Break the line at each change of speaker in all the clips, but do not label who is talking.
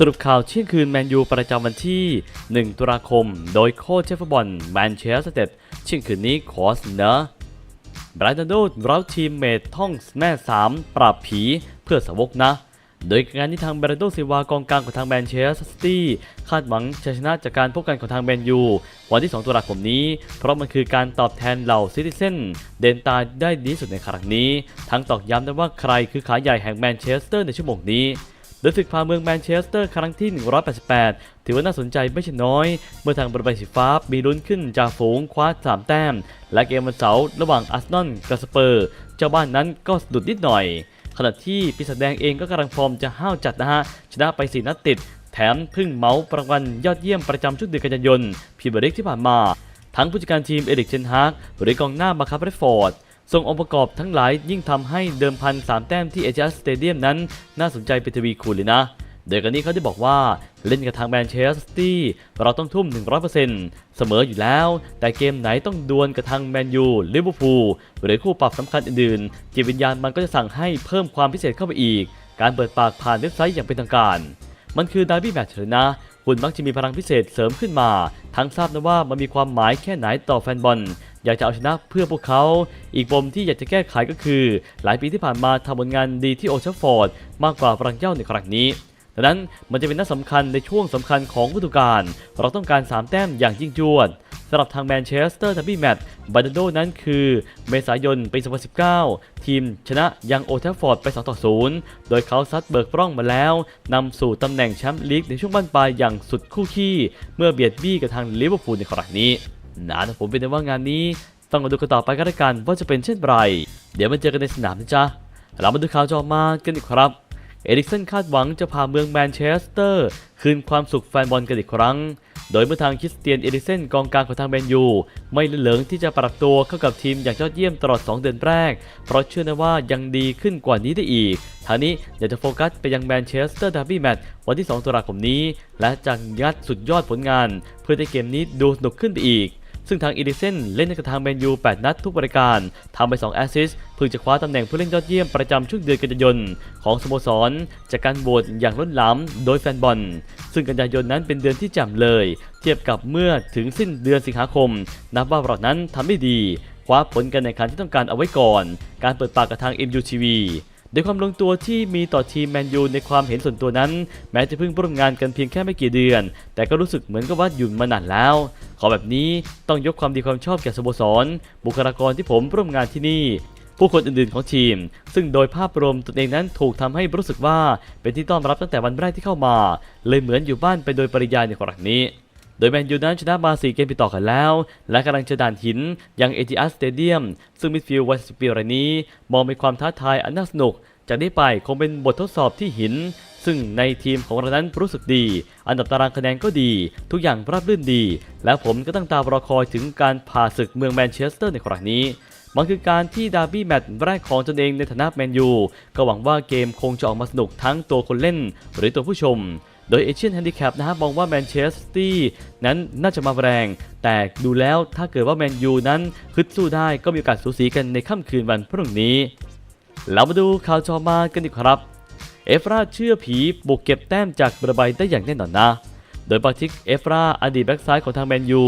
สรุปข่าวเที่ยงคืนแมนยูประจำวันที่ 1 ตุลาคม โดยโค้ชเชฟฟุตบอลแมนเชสเตอร์เที่ยงคืนนี้ขอเสนอบรายตันโดเราทีมเมทท่องแม่3ปราบผีเพื่อสาวกนะ โดยงานที่ทางเบรนโดซิวากองกลางของทางแมนเชสเตอร์ซิตี้คาดหวังชัยชนะจากการพบกันของทางแมนยูวันที่ 2 ตุลาคมนี้ เพราะมันคือการตอบแทนเหล่าซิติเซนเดนตาได้ดีสุดในครั้งนี้ ทั้งตอกย้ำได้ว่าใครคือขาใหญ่แห่งแมนเชสเตอร์ในชั่วโมงนี้ โดยศึกพาเมืองแมนเชสเตอร์ครั้งที่ 188 ถือว่าน่าสนใจไม่ใช่น้อย เมื่อทางบริบายสีฟ้ามีลุ้นขึ้นจากฝูงคว้า 3 แต้ม และเกมวันเสาร์ระหว่างอาร์เซนอลกับสเปอร์ เจ้าบ้านนั้นก็สะดุดนิดหน่อย ขณะที่ปีศาจแดงเองก็กำลังฟอร์มจะห้าวจัดนะฮะชนะไป4นัดติด แถมพึ่งเมาส์รางวัลยอดเยี่ยมประจำชุดเดือนกันยายนพีเมียร์ลีกที่ผ่านมา ทั้งผู้จัดการทีมเอริกเชนฮากหรือกองหน้ามาคับเรดฟอร์ด ส่งองค์ประกอบทั้งหลายยิ่งทำให้เดิมพัน3แต้มที่เอเจสเตเดียมนั้น น่าสนใจเป็นทวีคูณเลยนะโดยกันนี้เขาได้บอกว่าเล่นกับทางแมนเชสเตอร์ซิตี้เราต้องทุ่ม 100%เสมออยู่แล้ว แต่เกมไหนต้องดวลกับทางแมนยูลิเวอร์พูลหรือคู่ปรับสำคัญอื่นๆจิตวิญญาณมันก็จะสั่งให้เพิ่มความพิเศษเข้าไปอีก การเปิดปากผ่านเว็บไซต์อย่างเป็นทางการ มันคือดาร์บี้แมตช์เลยนะคุณมักจะมีพลังพิเศษเสริมขึ้นมา ทั้งทราบนะว่ามันมีความหมายแค่ไหนต่อแฟนบอล อยากจะเอาชนะเพื่อพวกเขา อีกปมที่อยากจะแก้ไขก็คือ หลายปีที่ผ่านมาทำผลงานดีที่โอลด์แทัฟฟอร์ดมากกว่าฝรั่งเจ้าในครั้งนี้ดังนั้นมันจะเป็นนัดสำคัญในช่วงสำคัญของฤดูกาลเราต้องการ 3 แต้มอย่างยิ่งยวดสำหรับทางแมนเชสเตอร์ทับบี้แมตช์บันโดนั้นคือเมษายนปี2019 ทีมชนะยังโอทัฟฟอร์ดไป2ต่อ0โดยเขาซัดเบิกปล้องมาแล้วนำสู่ตำแหน่งแชมป์ลีกในช่วงบั้นปลายอย่างสุดคู่ขี้ เมื่อเบียดบี้กับทางลิเวอร์พูลในครั้งนี้ นะผมเป็นได้ว่างานนี้ต้องมาดูกันต่อไปก็แล้วกันว่าจะเป็นเช่นไร เดี๋ยวมาเจอกันในสนามนะจ๊ะ เรามาดูข่าวจอมากันอีกครับ เอริกสันคาดหวังจะพาเมืองแมนเชสเตอร์ คืนความสุขแฟนบอลกันอีกครั้ง โดยเมื่อทางคริสเตียนเอริกเซนกองกลางของทางแมนยู ไม่ละเหลิงที่จะปรับตัวเข้ากับทีมอย่างยอดเยี่ยมตลอด 2 เดือนแรก เพราะเชื่อนะว่ายังดีขึ้นกว่านี้ได้อีกทางนี้อยากจะโฟกัสไปยังแมนเชสเตอร์ดาร์บี้แมตช์วันที่ 2 ตุลาคมนี้ และจะยัดสุดยอดผลงาน เพื่อให้เกมนี้ดูสนุกขึ้นไปอีก ซึ่งทางอีริเซนเล่นในกับทางแมนยู 8 นัดทุกบริการทำไป 2 แอสซิสต์เพิ่งจะคว้าตำแหน่งผู้เล่นยอดเยี่ยมประจำช่วงเดือนกันยายนของสโมสร จากการโหวตอย่างล้นหลามโดยแฟนบอล ซึ่งกันยายนนั้นเป็นเดือนที่แจ่มเลย เทียบกับเมื่อถึงสิ้นเดือนสิงหาคม นับว่าเรานั้นทำได้ดี คว้าผลการแข่งขันที่ต้องการเอาไว้ก่อน การเปิดปากกับทาง MUTV ด้วยความลงตัวที่มีต่อทีมแมนยูในความเห็นส่วนตัวนั้น แม้จะเพิ่งร่วมงานกันเพียงแค่ไม่กี่เดือน แต่ก็รู้สึกเหมือนกับว่าอยู่มานานแล้ว ขอแบบนี้ต้องยกความดีความชอบแก่สโมสร บุคลากรที่ผมร่วมงานที่นี่ ผู้คนอื่นๆของทีม ซึ่งโดยภาพรวมตนเองนั้นถูกทำให้รู้สึกว่าเป็นที่ต้อนรับตั้งแต่วันแรกที่เข้ามา เลยเหมือนอยู่บ้านไปโดยปริยายในกรณีนี้ โดยแมนยูนั้นชนะมา4เกมติดต่อกันแล้ว และกำลังจะด่านหินยังเอ i ิอัสสเตเดียมซึ่งมิดฟิลด์วัย10ปีรายนี้ มองเป็นความท้าทายอันน่าสนุกจากนี้ไปคงเป็นบททดสอบที่หิน ซึ่งในทีมของเรานั้นรู้สึกดี อันดับตารางคะแนนก็ดี ทุกอย่างราบรื่นดี และผมก็ตั้งตารอคอยถึงการผ่าศึกเมืองแมนเชสเตอร์ในครั้งนี้มันคือการที่ดาร์บี้แมตช์แรกของตนเองในฐานะแมนยูก็หวังว่าเกมคงจะออกมาสนุกทั้งตัวคนเล่น หรือตัวผู้ชม โดยเอเชียนแฮนดิแคปนะฮะมองว่าแมนเชสเตอร์นั้นน่าจะมาแรง แต่ดูแล้วถ้าเกิดว่าแมนยูนั้นฮึดสู้ได้ก็มีโอกาสสูสีกันในค่ำคืนวันพรุ่งนี้ เรามาดูข่าวจอมากันดีครับ เอฟราเชื่อผีบุกเก็บแต้มจากบราไบได้อย่างแน่นอนนะ โดยปาทิกเอฟราอดีตแบ็กซ้ายของทางแมนยู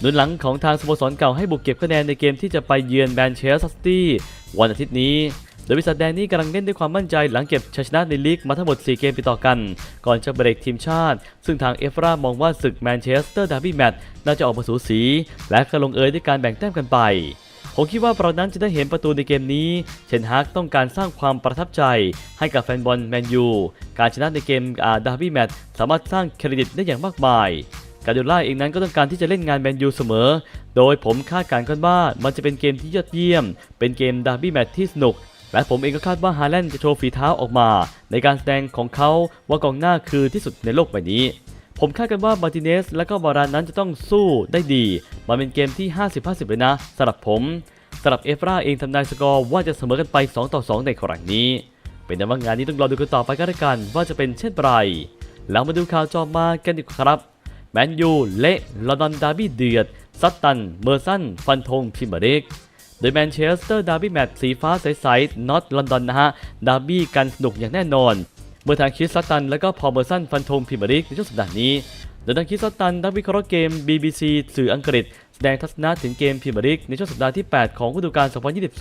หนุนหลังของทางสโมสรเก่าให้บุกเก็บคะแนนในเกมที่จะไปเยือนแมนเชสเตอร์วันอาทิตย์นี้ โดยบริษัทแดนนี่กำลังเล่นด้วยความมั่นใจหลังเก็บชัยชนะในลีกมาทั้งหมด 4 เกมติดต่อกัน ก่อนจะเบรกทีมชาติ ซึ่งทางเอฟรามองว่าศึกแมนเชสเตอร์ดาร์บี้แมตช์น่าจะออกมาสูสี และก็ลงเอยด้วยการแบ่งแต้มกันไปผมคิดว่าเรานั้นจะได้เห็นประตูในเกมนี้ เชนฮากต้องการสร้างความประทับใจให้กับแฟนบอลแมนยู การชนะในเกมดาร์บี้แมตช์สามารถสร้างเครดิตได้อย่างมากมาย กาเดล่าเองนั้นก็ต้องการที่จะเล่นงานแมนยูเสมอ โดยผมคาดการณ์กันว่ามันจะเป็นเกมที่ยอดเยี่ยม เป็นเกมดาร์บี้แมตช์ที่สนุก และผมเองก็คาดว่าฮาแลนด์จะโชว์ฝีเท้าออกมา ในการแสดงของเขาว่ากองหน้าคือที่สุดในโลกใบนี้ ผมคาดกันว่ามาร์ติเนสและก็วารานนั้นจะต้องสู้ได้ดีมันเป็นเกมที่ 50-50 เลยนะสำหรับผมสำหรับเอฟราเองทำนายสกอร์ว่าจะเสมอกันไป 2 ต่อ 2 ในครั้งนี้ เป็นแต่ว่างานนี้ต้องรอดูกันต่อไปก็แล้วกันว่าจะเป็นเช่นไรแล้วมาดูข่าวจอมากันดีกว่าครับแมนยูเละลอนดอนดาร์บี้เดือดซัตตัน เมอร์สัน ฟันธงพิมเบร์เรก โดยแมนเชสเตอร์ดาร์บี้แมตช์สีฟ้าใสๆนอตลอนดอนนะฮะดาร์บี้กันสนุกอย่างแน่นอนเมื่อทางคิสซัตตัน และก็พอเมอร์สันฟันธงพรีเมียร์ลีกในช่วงสัปดาห์นี้โดยทางคิสซัตตันนักวิเคราะห์เกม BBC สื่ออังกฤษแสดงทัศนะถึงเกมพรีเมียร์ลีกในช่วงสัปดาห์ที่ 8 ของฤดูกาล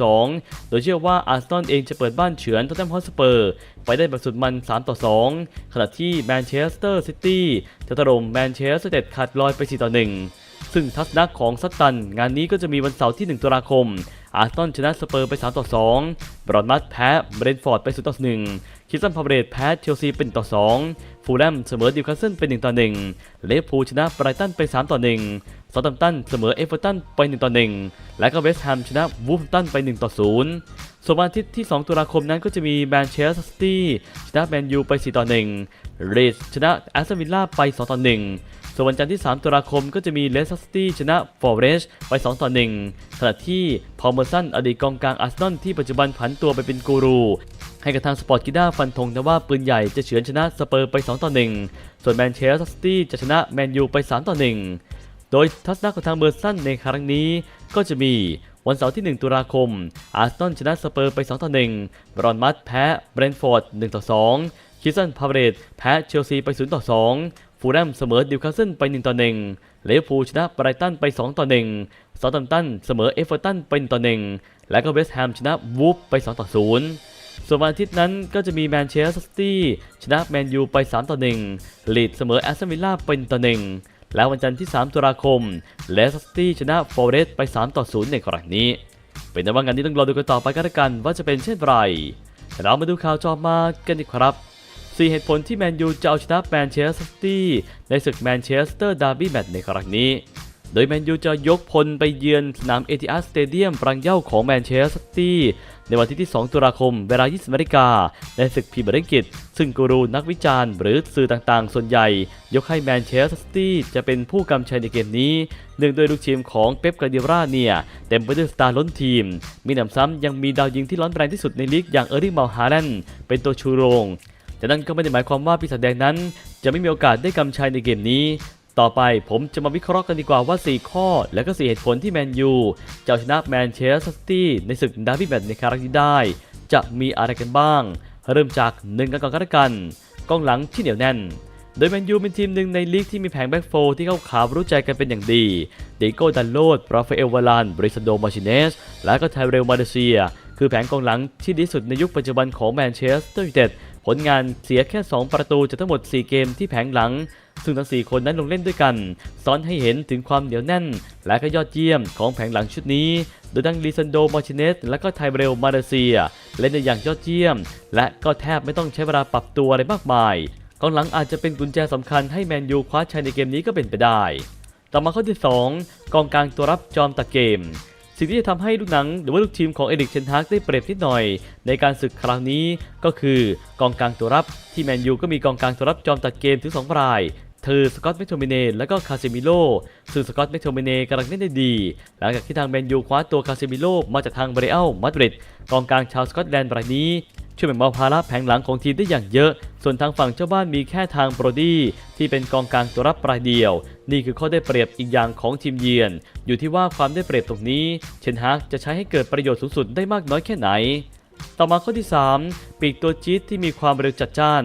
2022 โดยเชื่อว่าอาร์เซนอลเองจะเปิดบ้านเฉือนท็อตแนมฮอตสเปอร์ ไปได้แบบสุดมัน 3 ต่อ 2 ขณะที่แมนเชสเตอร์ซิตี้จะถล่มแมนเชสเตอร์เต็ดขาดลอยไป 4 ต่อ 1 ซึ่งทัศนะของซัตตัน งานนี้ก็จะมีวันเสาร์ที่ 1 ตุลาคม อาร์เซนชนะสเปอร์ไป 3 ต่อ 2 บรอนมัสแพ้เบรนฟอร์ดไป 0 ต่อ 1 คิสันพาวเวร์แพ้เชลซีเป็นต่อ 2 ฟูลแลมเสมอดิวคาสเซิลเป็น 1 ต่อ 1 เลฟพูชนะไบรตันไป 3 ต่อ 1ซาตัมตันเสมอเอเวอร์ตันไป 1 ต่อ 1 และก็เวสต์แฮมชนะวูฟตันไป 1 ต่อ 0 ส่วนวันอาทิตย์ที่ 2 ตุลาคมนั้นก็จะมีแมนเชสเตอร์ซิตี้ชนะแมนยูไป 4 ต่อ 1 เรดชนะแอสตันวิลล่าไป 2 ต่อ 1 ส่วนวันจันทร์ที่ 3 ตุลาคมก็จะมีเลสเตอร์ซิตี้ชนะฟอร์เรสไป 2 ต่อ 1 ขณะที่พอลเมอร์สันอดีตกองกลางอาร์เซนอลที่ปัจจุบันผันตัวไปเป็นกูรู ให้กับทางสปอร์ตกิด้าฟันธงนะว่าปืนใหญ่จะเฉือนชนะสเปอร์ไป 2 ต่อ 1 ส่วนแมนเชสเตอร์ซิตี้จะชนะแมนยูไป 3 ต่อ 1 โดยทัศนะของทางเมอร์สันในครั้งนี้ก็จะมีวันเสาร์ที่ 1 ตุลาคม อาร์เซนอลชนะสเปอร์ไป 2 ต่อ 1 บรอนมัสแพ้เบรนฟอร์ด 1 ต่อ 2 คิสันพาเวร์แพ้เชลซีไป 0 ต่อ 2 ฟูลแลมเสมอดิวคาสเซิลไป1ต่อ1เลฟพูลชนะไบรตันไป2ต่อ1ซาตัมตันเสมอเอฟเวอร์ตันไป1ต่อ1และก็เวสต์แฮมชนะวูฟไป2ต่อ0ส่วนวันอาทิตย์นั้นก็จะมีแมนเชสเตอร์ซิตี้ชนะแมนยูไป3ต่อ1ลีดเสมอแอสตันวิลล่าเป็นต่อ1และวันจันทร์ที่ 3 ตุลาคมเลสเตอร์ซิตี้ชนะฟอร์เรสต์ไป3ต่อ0ในครั้งนี้ เป็นแต่ว่างานนี้ต้องรอดูกันต่อไปกันละกันว่าจะเป็นเช่นไรเรามาดูข่าวจอมากันดีครับ 4 เหตุผลที่แมนยูจะเอาชนะแมนเชสเตอร์ซิตี้ในศึกแมนเชสเตอร์ดาร์บี้แมตช์ในครั้งนี้ โดยแมนยูจะยกพลไปเยือนสนามเอทิอาร์สเตเดียมปรังเย่าของแมนเชสเตอร์ซิตี้ในวันที่ 2 ตุลาคม เวลา 20นาฬิกาในศึกพรีเมียร์ลีกซึ่งกูรูนักวิจารณ์หรือสื่อต่างๆ ส่วนใหญ่ ยกให้แมนเชสเตอร์ซิตี้จะเป็นผู้กำชัยในเกมนี้เนื่องด้วยลูกทีมของเป๊ปกาเดียร่าเนี่ยเต็มไปด้วยสตาร์ล้นทีม มีหนำซ้ำยังมีดาวยิงที่ร้อนแรงที่สุดในลีกอย่างเออร์ลิงเมาฮาแลนด์เป็นตัวชูโรง แต่นั่นก็ไม่ได้หมายความว่าปีศาจแดงนั้น จะไม่มีโอกาสได้กำชัยในเกมนี้ ต่อไปผมจะมาวิเคราะห์กันดีกว่าว่า 4 ข้อ และก็ 4 เหตุผลที่แมนยูจะเอาชนะแมนเชสเตอร์ซิตี้ในศึกดาร์บี้แมตช์ในครั้งนี้ได้ จะมีอะไรกันบ้าง เริ่มจากหนึ่งกันก่อนก็แล้วกันกองหลังที่เหนียวแน่นโดยแมนยูเป็นทีมหนึ่งในลีกที่มีแผงแบ็กโฟร์ที่เข้าขารู้ใจกันเป็นอย่างดี เดโก้ดันโลดราฟาเอลวาลาน บริซันโดมาชิเนส และก็ไทเรลมาเลเซีย คือแผงกองหลังที่ดีที่สุดในยุคปัจจุบันของแมนเชสเตอร์ยูไนเต็ด ผลงานเสียแค่ 2 ประตูจากทั้งหมด 4 เกมที่แผงหลัง ซึ่งทั้ง 4 คนนั้นลงเล่นด้วยกันซ้อนให้เห็นถึงความเหนียวแน่น และก็ยอดเยี่ยมของแผงหลังชุดนี้ โดยทั้งลิซันโดมาร์ติเนสและก็ไทเรลมาเลเซีย เล่นได้อย่างยอดเยี่ยม และก็แทบไม่ต้องใช้เวลาปรับตัวอะไรมากมายกองหลังอาจจะเป็นกุญแจสำคัญให้แมนยูคว้าชัยในเกมนี้ก็เป็นไปได้ ต่อมาข้อที่ 2 กองกลางตัวรับจอมตัดเกม สิ่งที่จะทำให้ลูกหนังหรือว่าลูกทีมของเอริกเชนทากได้เปรียบนิดหน่อย ในการศึกครั้งนี้ก็คือกองกลางตัวรับที่แมนยูก็มีกองกลางตัวรับจอมตัดเกมถึง2ราย คือสกอตต์แมคโทมิเนและก็คาเซมิโลซึ่งสกอตต์แมคโทมิเนกำลังเล่นได้ดี หลังจากที่ทางแมนยูคว้าตัวคาเซมิโลมาจากทางเบรอัลมาดริดกองกลางชาวสกอตแลนด์รายนี้ช่วยแบ่งเบาภาระแผงหลังของทีมได้อย่างเยอะ ส่วนทางฝั่งเจ้าบ้านมีแค่ทางโบรดี้ที่เป็นกองกลางตัวรับรายเดียว นี่คือข้อได้เปรียบอีกอย่างของทีมเยือน อยู่ที่ว่าความได้เปรียบตรงนี้ เชนฮากจะใช้ให้เกิดประโยชน์สูงสุดได้มากน้อยแค่ไหน ต่อมาข้อที่ 3 ปีกตัวจี๊ดที่มีความเร็วจัดจ้าน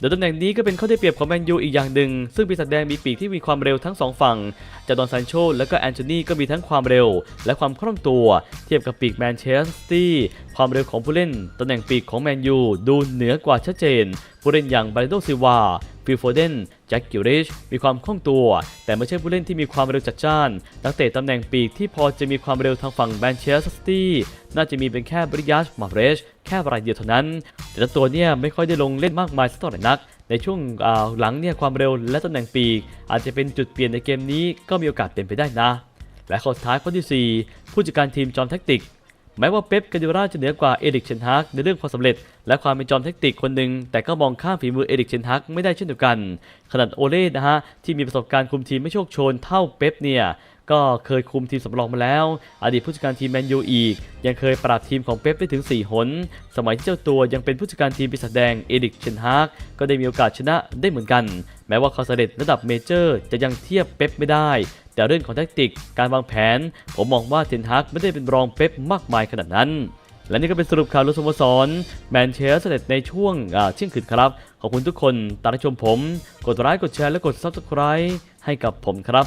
โดยตำแหน่งนี้ก็เป็นข้อได้เปรียบของแมนยูอีกอย่างหนึ่ง ซึ่งปีศาจแดงมีปีกที่มีความเร็วทั้งสองฝั่ง จากดอนซานโชและก็แอนโทนีก็มีทั้งความเร็ว และความคล่องตัว เทียบกับปีกแมนเชสเตอร์ความเร็วของผู้เล่นตำแหน่งปีกของแมนยูดูเหนือกว่าชัดเจน ผู้เล่นอย่างบาริโดซิวา ฟิลโฟเดนแจ็คกิริชมีความคล่องตัว แต่ไม่ใช่ผู้เล่นที่มีความเร็วจัดจ้าน นักเตะตำแหน่งปีกที่พอจะมีความเร็วทางฝั่งแมนเชสเตอร์ซิตี้น่าจะมีเป็นแค่บริยัชมาเรชแค่รายเดียวเท่านั้น แต่ละตัวเนี่ยไม่ค่อยได้ลงเล่นมากมายสักเท่าไหร่นัก ในช่วงหลังเนี่ยความเร็วและตำแหน่งปีก อาจจะเป็นจุดเปลี่ยนในเกมนี้ก็มีโอกาสเป็นไปได้นะ และข้อท้ายข้อที่ 4 ผู้จัดการทีมจอมแทคติก แม้ว่าเป๊ปกาดิโอราจะเหนือกว่าเอริกเชนฮากในเรื่องความสำเร็จ และความเป็นจอมแทคติกคนหนึ่งแต่ก็มองข้ามฝีมือเอริกเชนฮากไม่ได้เช่นเดียวกัน ขนาดโอเล่นะฮะที่มีประสบการณ์คุมทีมไม่โชคโชนเท่าเป๊ปเนี่ย ก็เคยคุมทีมสำรองมาแล้ว อดีตผู้จัดการทีมแมนยูอีก ยังเคยปราบทีมของเป๊ปได้ถึง 4 หน สมัยที่เจ้าตัวยังเป็นผู้จัดการทีมปีศาจแดงเอดิกเชนฮากก็ได้มีโอกาสชนะได้เหมือนกัน แม้ว่าความสำเร็จระดับเมเจอร์จะยังเทียบเป๊ปไม่ได้ แต่เรื่องของแทคติก การวางแผน ผมมองว่าเทนฮากไม่ได้เป็นรองเป๊ปมากมายขนาดนั้นและนี่ก็เป็นสรุปข่าวลุสโมสรแมนเชสเตอร์ในช่วงเชี่ยงคืนครับ ขอบคุณทุกคนตามชมผม กดไลค์กดแชร์และกดซับสไคร b e ให้กับผมครับ